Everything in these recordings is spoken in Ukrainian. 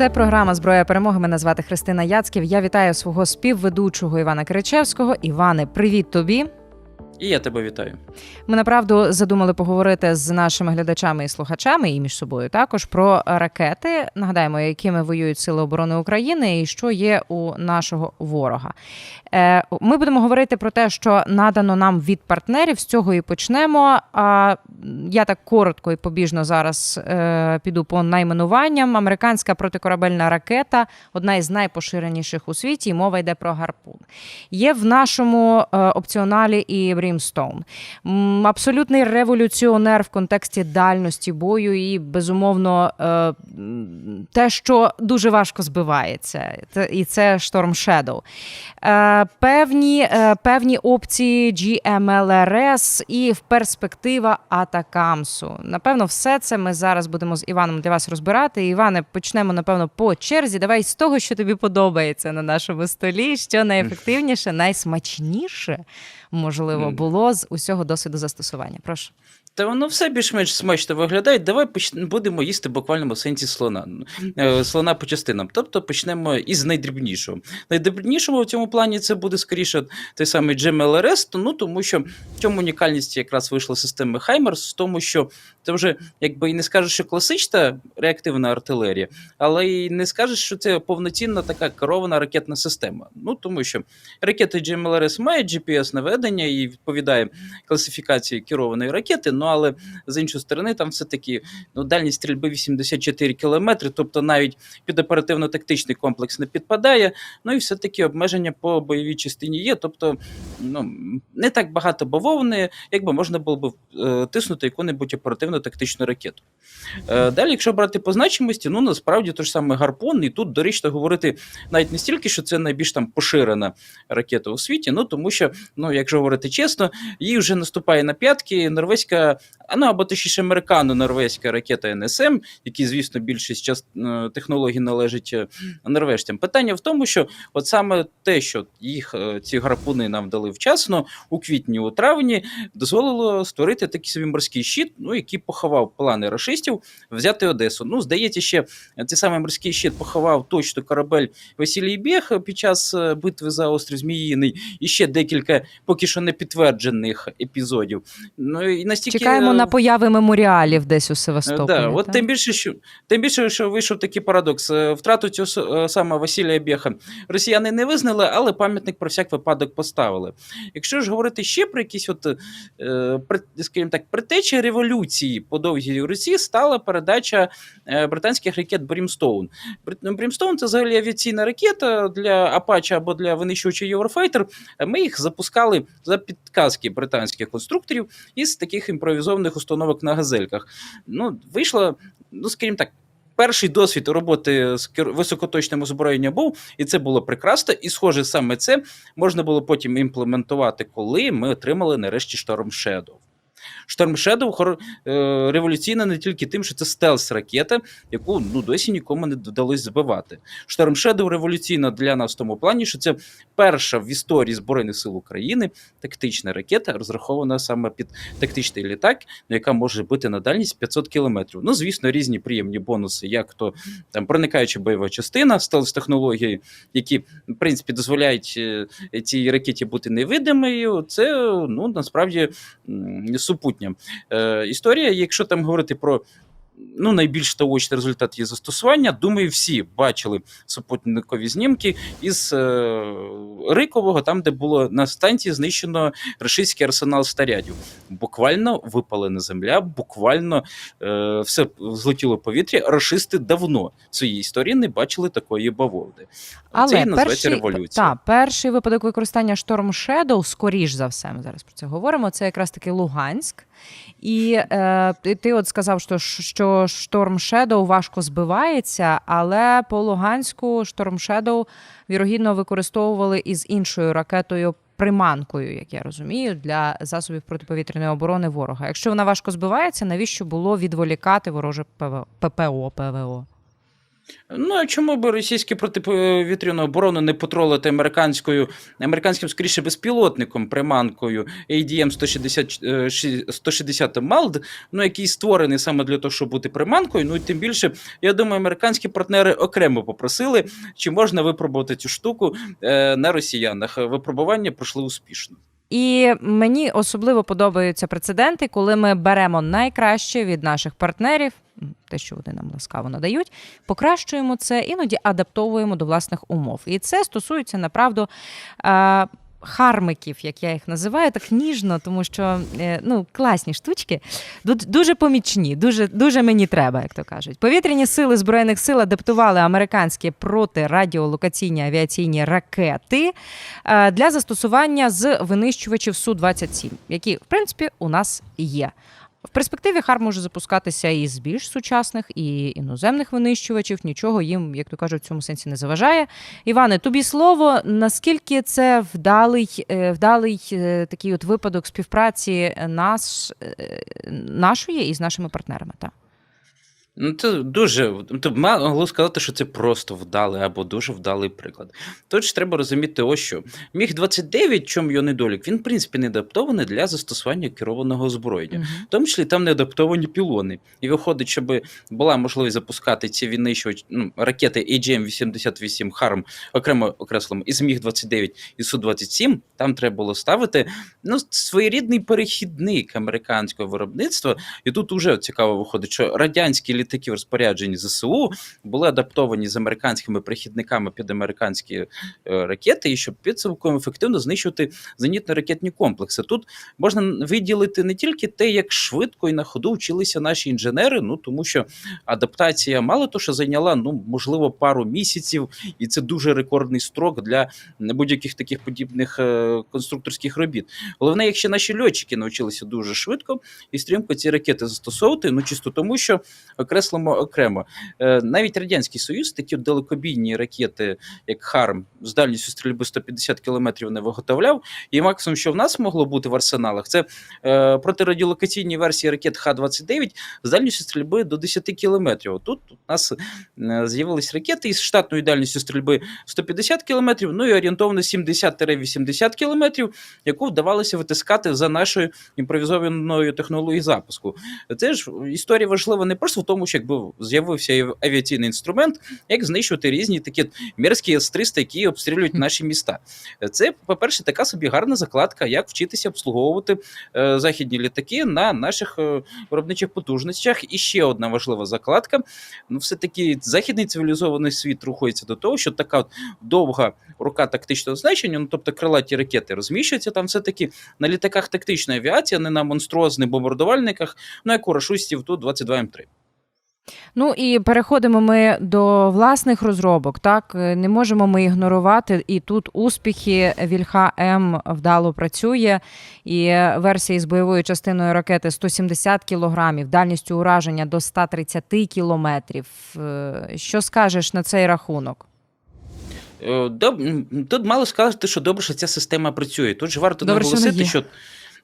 Це програма Зброя перемоги. Мене звати Христина Яцьків. Я вітаю свого співведучого Івана Киричевського. Іване, привіт тобі. І я тебе вітаю. Ми направду задумали поговорити з нашими глядачами і слухачами, і між собою також про ракети. Нагадаємо, якими воюють сили оборони України і що є у нашого ворога. Е, Ми будемо говорити про те, що надано нам від партнерів. З цього і почнемо. А я так коротко і побіжно зараз е, піду по найменуванням. Американська протикорабельна ракета одна із найпоширеніших у світі. і Мова йде про гарпун. Є в нашому е, опціоналі і Брімстоун. Абсолютний революціонер в контексті дальності бою і безумовно е, те, що дуже важко збивається, і це Shadow. Е, Певні, е, певні опції GMLRS і в перспектива Атакамсу. Напевно, все це ми зараз будемо з Іваном для вас розбирати. Іване, почнемо напевно по черзі. Давай з того, що тобі подобається на нашому столі, що найефективніше, найсмачніше можливо. Було з усього досвіду застосування. Прошу. Та воно все більш-менш смачно виглядає. Давай поч- будемо їсти в буквальному сенсі слона. Е, Слона по частинам. Тобто почнемо із найдрібнішого. Найдрібнішого в цьому плані це буде скоріше той самий GMLRS, ну, тому що в чому унікальність якраз вийшла системи HIMARS, в тому, що це вже якби і не скажеш, що класична реактивна артилерія, але і не скажеш, що це повноцінна така керована ракетна система. Ну тому що ракети GMLRS мають GPS наведення і відповідає класифікації керованої ракети. Ну але з іншої сторони, там все-таки ну, дальність стрільби 84 кілометри, тобто навіть під оперативно-тактичний комплекс не підпадає. Ну і все-таки обмеження по бойовій частині є. Тобто, ну не так багато бавовни, якби можна було б е, тиснути яку-небудь оперативно-тактичну ракету. Е, далі, якщо брати по значимості, ну насправді то ж саме гарпун, і тут доречно говорити навіть не стільки, що це найбільш там поширена ракета у світі, ну тому що, ну якщо говорити чесно, їй вже наступає на п'ятки норвезька, а ну або точніше американо-норвезька ракета НСМ, які, звісно, більшість част е, технологій належить е, норвежцям. Питання в тому, що от саме те, що їх е, ці гарпуни нам дали вчасно у квітні, у травні, дозволило створити такий собі морський щит, ну який поховав плани рашистів взяти Одесу. Ну, здається, ще цей самий морський щит поховав точно корабель Василій Бєх під час битви за острів Зміїний, і ще декілька поки що не підтверджених епізодів. Ну і настільки Чекаємо е, на появи меморіалів десь у Севастополі. Да, от так? тим більше, що тим більше, що вийшов такий парадокс. Е, Втрату цього е, саме Василія Бєха росіяни не визнали, але пам'ятник про всяк випадок поставили. Якщо ж говорити ще про якісь, от, скажімо так, притечі революції по довгій Русі стала передача британських ракет Брімстоун. Брімстоун це взагалі авіаційна ракета для Апача або для винищувача Єврофайтер. Ми їх запускали за підказки британських конструкторів із таких імпровізованих установок на газельках. Ну, вийшло, ну, скажімо так. Перший досвід роботи з високоточним озброєнням був, і це було прекрасно. І, схоже, саме це можна було потім імплементувати, коли ми отримали нарешті Storm Shadow. Storm Shadow хор- революційна не тільки тим, що це стелс-ракета, яку ну, досі нікому не вдалося збивати. Storm Shadow революційна для нас в тому плані, що це перша в історії Збройних сил України тактична ракета, розрахована саме під тактичний літак, яка може бити на дальність 500 кілометрів. Ну, звісно, різні приємні бонуси, як то там проникаюча бойова частина, стелс-технології, які в принципі дозволяють е, цій ракеті бути невидимою. Це ну насправді супутня е, історія. Якщо там говорити про ну, найбільш таочний результат її застосування, думаю, всі бачили супутникові знімки із е, Рикового, там, де було на станції знищено рашистський арсенал снарядів. Буквально випалена земля, буквально е, все злетіло в повітря. Рашисти давно в своїй історії не бачили такої бавовни. це і називається революція. Та, перший випадок використання Storm Shadow, скоріш за все, ми зараз про це говоримо. Це якраз таки Луганськ. І е, ти, от сказав, що, що шторм Shadow важко збивається, але по Луганську шторм Shadow, вірогідно, використовували із іншою ракетою. Приманкою, як я розумію, для засобів протиповітряної оборони ворога. Якщо вона важко збивається, навіщо було відволікати вороже ПВО, ППО? Ну, а чому би російські протиповітряну оборону не потролити американською, американським, скоріше, безпілотником, приманкою ADM 160, е, ші- 160 MALD, ну, який створений саме для того, щоб бути приманкою. Ну і тим більше, я думаю, американські партнери окремо попросили, чи можна випробувати цю штуку е, на росіянах. Випробування пройшли успішно. І мені особливо подобаються прецеденти, коли ми беремо найкраще від наших партнерів, те, що вони нам ласкаво надають, покращуємо це, іноді адаптовуємо до власних умов. І це стосується направду. Е- Хармиків, як я їх називаю, так ніжно, тому що е, ну класні штучки, дуже помічні, дуже дуже мені треба, як то кажуть. Повітряні сили збройних сил адаптували американські протирадіолокаційні авіаційні ракети е, для застосування з винищувачів су 27 які в принципі у нас є. В перспективі хар може запускатися і з більш сучасних, і іноземних винищувачів. Нічого їм, як то кажуть, в цьому сенсі не заважає. Іване, тобі слово. Наскільки це вдалий, е, вдалий е, такий от випадок співпраці нас нашої і з нашими партнерами? Та? Ну, це дуже. Тобто могло сказати, що це просто вдалий або дуже вдалий приклад. Тут ж треба розуміти, ось що. Міг 29, чому його недолік, він, в принципі, не адаптований для застосування керованого озброєння. Мгм. В тому числі там не адаптовані пілони. І виходить, щоб була можливість запускати ці винищувачі, ну, ракети AGM-88 Харм, окремо окреслимо, із Міг-29 і Су-27, там треба було ставити ну, своєрідний перехідник американського виробництва. І тут уже цікаво виходить, що радянські літаки в розпорядженні ЗСУ були адаптовані з американськими перехідниками під американські е, ракети, і щоб підсумком ефективно знищувати зенітно-ракетні комплекси. Тут можна виділити не тільки те, як швидко і на ходу вчилися наші інженери, ну тому що адаптація мало то, що зайняла ну можливо пару місяців, і це дуже рекордний строк для будь-яких таких подібних е, конструкторських робіт. Головне, якщо наші льотчики навчилися дуже швидко і стрімко ці ракети застосовувати, ну чисто тому, що окреслимо окремо. Е, Навіть радянський союз такі далекобійні ракети, як Харм, з дальністю стрільби 150 кілометрів не виготовляв. І максимум, що в нас могло бути в арсеналах, це е, протирадіолокаційні версії ракет Х-29 з дальністю стрільби до 10 кілометрів. Тут у нас е, з'явились ракети із штатною дальністю стрільби 150 кілометрів, ну і орієнтовно 70-80 кілометрів, яку вдавалося витискати за нашою імпровізованою технологією запуску. Це ж історія важлива не просто в тому, що якби з'явився авіаційний інструмент, як знищувати різні такі мерзкі С-300, які обстрілюють наші міста. Це, по-перше, така собі гарна закладка, як вчитися обслуговувати е, західні літаки на наших е, виробничих потужностях. І ще одна важлива закладка. Ну, все-таки західний цивілізований світ рухається до того, що така от довга рука тактичного значення, ну тобто крилаті ракети, розміщуються там все-таки на літаках тактичної авіації, а не на монструозних бомбардувальниках, ну як у рашустів тут 22 М3. Ну і переходимо ми до власних розробок. Так Е, не можемо ми ігнорувати. І тут успіхи Вільха М вдало працює. І версії з бойовою частиною ракети 170 кілограмів, дальністю ураження до 130 кілометрів. Е, Що скажеш на цей рахунок? Е, Тут мало сказати, що добре, що ця система працює. Тут ж варто Добре, наголосити, що.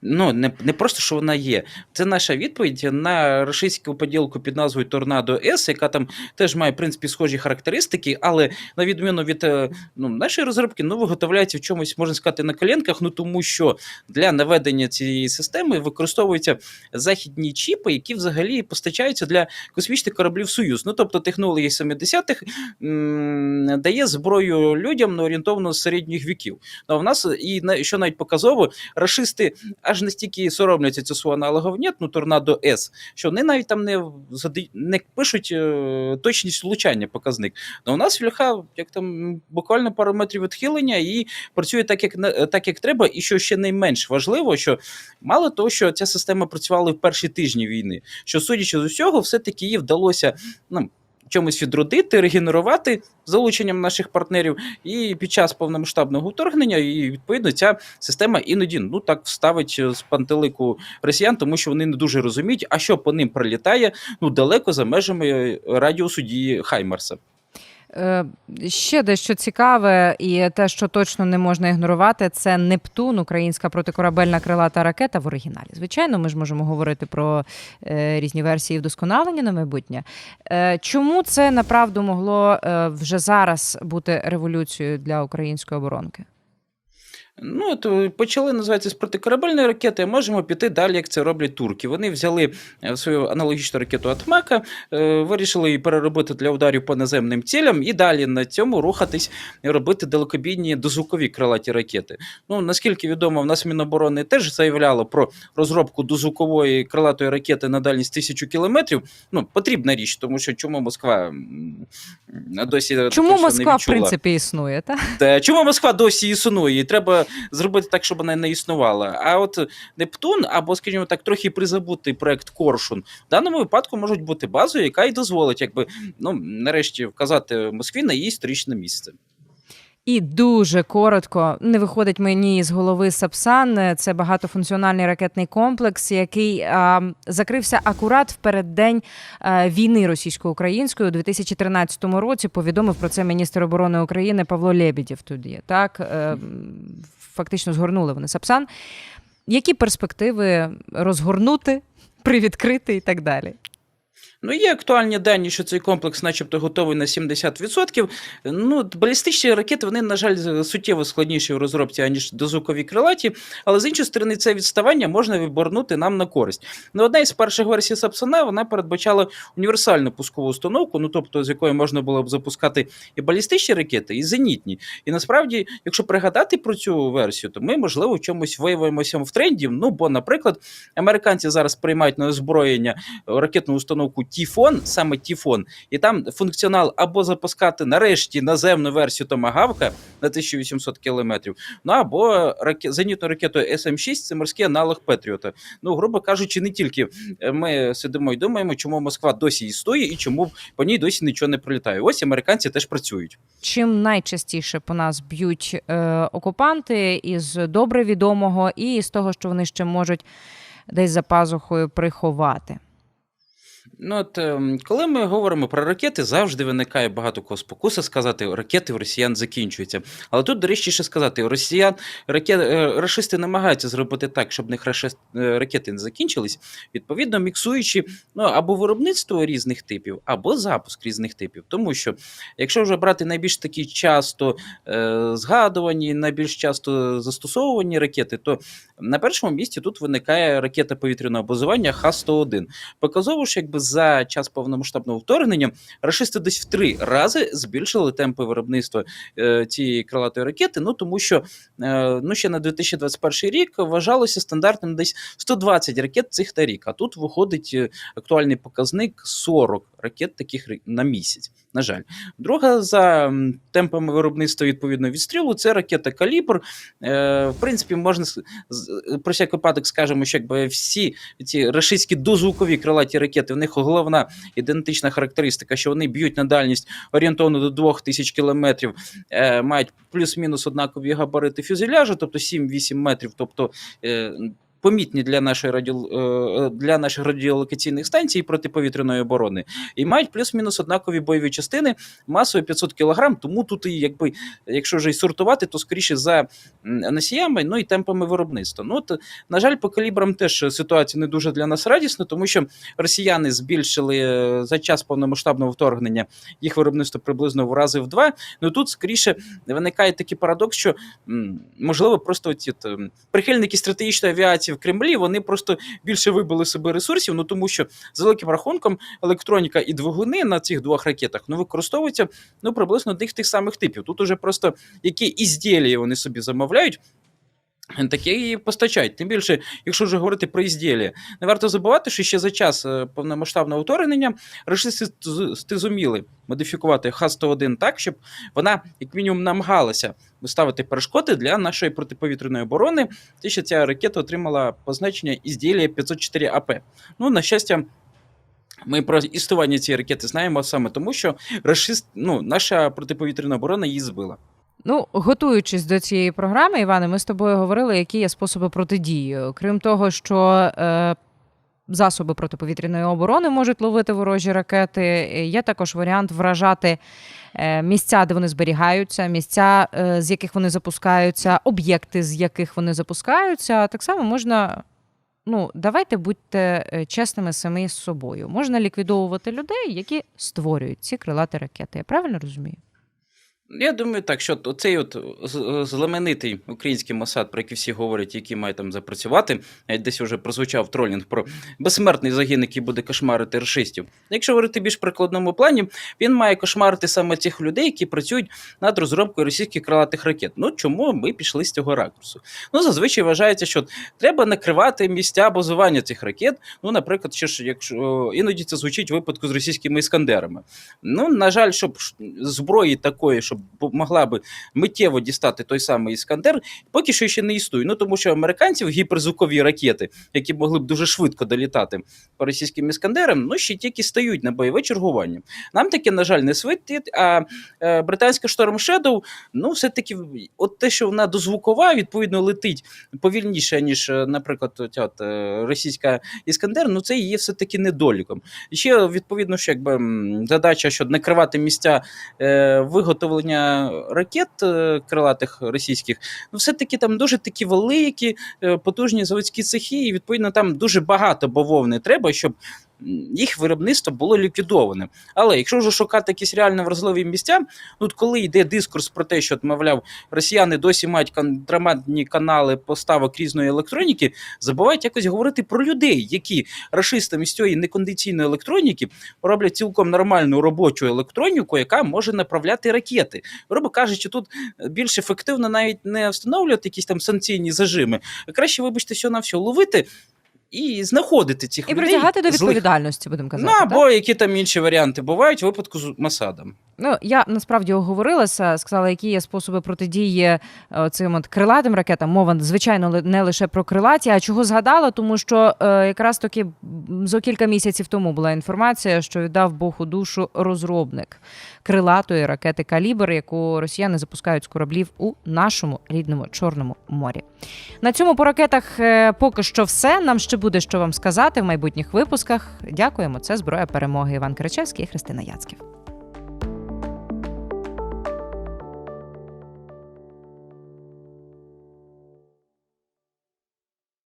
Ну, не, не просто, що вона є. Це наша відповідь на російську поділку під назвою Торнадо С, яка там теж має, в принципі, схожі характеристики, але на відміну від е, ну, нашої розробки, ну, виготовляється в чомусь, можна сказати, на коленках, ну тому що для наведення цієї системи використовуються західні чіпи, які взагалі постачаються для космічних кораблів Союз. Ну, тобто технології 70-х м, дає зброю людям ну, орієнтовно з середніх віків. Ну, а в нас, і що навіть показово, рашисти аж настільки соромляться цього свого аналогов нет, ну торнадо С, що вони навіть там не, не пишуть е, точність влучання показник. Ну, у нас фільха, як там буквально пару метрів відхилення, і працює так, як так, як треба. І що ще найменш важливо, що мало того, що ця система працювала в перші тижні війни, що судячи з усього, все-таки їй вдалося ну, чомусь відродити, регенерувати залученням наших партнерів. І під час повномасштабного вторгнення, і відповідно ця система іноді ну так вставить з пантелику росіян, тому що вони не дуже розуміють, а що по ним прилітає ну далеко за межами радіусу дії Хаймарса. Е, Ще дещо цікаве, і те, що точно не можна ігнорувати, це Нептун, українська протикорабельна крилата ракета в оригіналі. Звичайно, ми ж можемо говорити про е, різні версії вдосконалення на майбутнє. Е, чому це направду могло вже зараз бути революцією для української оборонки? Ну, от е, почали називатися з протикорабельної ракети, а можемо піти далі, як це роблять турки. Вони взяли е, свою аналогічну ракету Атмака, е, вирішили її переробити для ударів по наземним цілям і далі на цьому рухатись і робити далекобійні дозвукові крилаті ракети. Ну, наскільки відомо, в нас Міноборони теж заявляло про розробку дозвукової крилатої ракети на дальність тисячу кілометрів. Ну, потрібна річ, тому що чому Москва досі Чому точно не в принципі, існує? Та? Та чому Москва досі існує? Її треба зробити так, щоб вона не існувала. А от Нептун, або, скажімо так, трохи призабутий проект Коршун, в даному випадку можуть бути базою, яка й дозволить, якби ну нарешті вказати Москві на її історичне місце. І дуже коротко не виходить мені з голови Сапсан. Це багатофункціональний ракетний комплекс, який а, закрився акурат в переддень а, війни російсько-української у 2013 році. Повідомив про це міністр оборони України Павло Лебедєв. Тоді так е, фактично згорнули вони Сапсан. Які перспективи розгорнути, привідкрити і так далі? Ну, є актуальні дані, що цей комплекс, начебто, готовий на 70%. Ну, балістичні ракети, вони, на жаль, суттєво складніші в розробці, аніж дозвукові крилаті, але з іншої сторони, це відставання можна виборнути нам на користь. Ну, одна із перших версій Сапсана вона передбачала універсальну пускову установку, ну тобто з якої можна було б запускати і балістичні ракети, і зенітні. І насправді, якщо пригадати про цю версію, то ми, можливо, в чомусь виявимося в тренді. Ну, бо, наприклад, американці зараз приймають на озброєння ракетну установку Тіфон, саме Тіфон, і там функціонал або запускати нарешті наземну версію Томагавка на 1800 кілометрів, ну або раке... зенітну ракету СМ-6 це морський аналог Петріота. Ну, грубо кажучи, не тільки е, ми сидимо і думаємо, чому Москва досі існує і чому по ній досі нічого не прилітає. Ось американці теж працюють. Чим найчастіше по нас б'ють е, окупанти із добре відомого і з того, що вони ще можуть десь за пазухою приховати. Ну, от, ем, коли ми говоримо про ракети, завжди виникає багато кого спокуса сказати, ракети у росіян закінчуються. Але тут доречніше сказати, росіян ракет, е, рашисти намагаються зробити так, щоб в них рашист, е, ракети не закінчились, відповідно міксуючи ну, або виробництво різних типів, або запуск різних типів. Тому що, якщо вже брати найбільш такі часто е, згадувані, найбільш часто застосовувані ракети, то на першому місці тут виникає ракета повітряного базування Х-101. Показово ж, якби за час повномасштабного вторгнення рашисти десь в три рази збільшили темпи виробництва е, цієї крилатої ракети. Ну тому що е, ну ще на 2021 рік вважалося стандартним десь 120 ракет цих на рік. А тут виходить е, актуальний показник 40 ракет таких на місяць. На жаль, друга за темпами виробництва відповідно відстрілу це ракета Калібр. Е, в принципі, можна про всяк випадок скажемо, що якби всі ці рашистські дозвукові крилаті ракети, в них головна ідентична характеристика, що вони б'ють на дальність орієнтовно до 2000 кілометрів, е, мають плюс-мінус однакові габарити фюзеляжу, тобто 7-8 метрів, тобто. Помітні для нашої радіо, е, для наших радіолокаційних станцій протиповітряної оборони і мають плюс-мінус однакові бойові частини масою 500 кг, тому тут і якби, якщо вже й сортувати, то скоріше за носіями, ну і темпами виробництва. Ну от, на жаль, по калібрам теж ситуація не дуже для нас радісна, тому що росіяни збільшили е, за час повномасштабного вторгнення їх виробництво приблизно в рази в два. Ну тут скоріше виникає такий парадокс, що можливо просто ці прихильники стратегічної авіації в Кремлі вони просто більше вибили себе ресурсів. Ну тому що за великим рахунком електроніка і двигуни на цих двох ракетах ну використовуються ну приблизно тих тих самих типів. Тут уже просто які ізділі вони собі замовляють. Таке і постачають. Тим більше, якщо вже говорити про ізділля, не варто забувати, що ще за час е, повномасштабного вторгнення рашисти з- стизуміли модифікувати Х-101 так, щоб вона, як мінімум, намагалася виставити перешкоди для нашої протиповітряної оборони. Те, що ця ракета отримала позначення ізділля 504 АП. Ну, на щастя. Ми про існування цієї ракети знаємо саме тому, що рашист, ну, наша протиповітряна оборона її збила. Ну, готуючись до цієї програми, Іване, ми з тобою говорили, які є способи протидії. Крім того, що е, засоби протиповітряної оборони можуть ловити ворожі ракети. Е, Є також варіант вражати е, місця, де вони зберігаються, місця, е, з яких вони запускаються, об'єкти, з яких вони запускаються. Так само можна. Ну, давайте будьте е, чесними самі з собою. Можна ліквідовувати людей, які створюють ці крилаті ракети. Я правильно розумію? Я думаю, так, що цей от знаменитий український Мосад, про який всі говорять, який має там запрацювати, навіть десь вже прозвучав тролінг про безсмертний загін, який буде кошмарити расистів. Якщо говорити більш прикладному плані, він має кошмарити саме цих людей, які працюють над розробкою російських крилатих ракет. Ну чому ми пішли з цього ракурсу? Ну зазвичай вважається, що треба накривати місця базування цих ракет. Ну, наприклад, що ж, якщо іноді це звучить в випадку з російськими іскандерами. Ну, на жаль, щоб зброї такої, щоб бу- могла би миттєво дістати той самий іскандер, поки що ще не існує. Ну тому що американців гіперзвукові ракети, які могли б дуже швидко долітати по російським іскандерам, ну ще тільки стають на бойове чергування. Нам таке, на жаль, не світить. А е, британська Storm Shadow, ну все-таки, от те, що вона дозвукова, відповідно летить повільніше, ніж, е, наприклад, от, от, е, російська іскандер, ну це є все-таки недоліком. І ще відповідно, що якби задача, щоб накривати місця е, виготовлення ракет е, крилатих російських, ну все-таки там дуже такі великі, е, потужні заводські цехи, і відповідно там дуже багато бавовни треба, щоб їх виробництво було ліквідоване. Але якщо вже шукати якісь реально вразливі місця, ну коли йде дискурс про те, що мовляв, росіяни досі мають контрабандні канали поставок різної електроніки, забувають якось говорити про людей, які рашистами з цієї некондиційної електроніки роблять цілком нормальну робочу електроніку, яка може направляти ракети. Грубо кажучи, тут більш ефективно навіть не встановлювати якісь там санкційні зажими, краще, вибачте, все на все ловити. І знаходити цих І людей притягати до злих. відповідальності, будемо казати. Ну, так? або які там інші варіанти бувають у випадку з Масадом. Ну, я насправді оговорилася, сказала, які є способи протидії е, цим от крилатим ракетам. Мова, звичайно, не лише про крилаті, а чого згадала, тому що е, якраз таки зо кілька місяців тому була інформація, що віддав Бог у душу розробник крилатої ракети Калібр, яку росіяни запускають з кораблів у нашому рідному Чорному морі. На цьому по ракетах е, поки що все. Нам ще буде що вам сказати в майбутніх випусках. Дякуємо. Це зброя перемоги. Іван Кричевський і Христина Яцьків.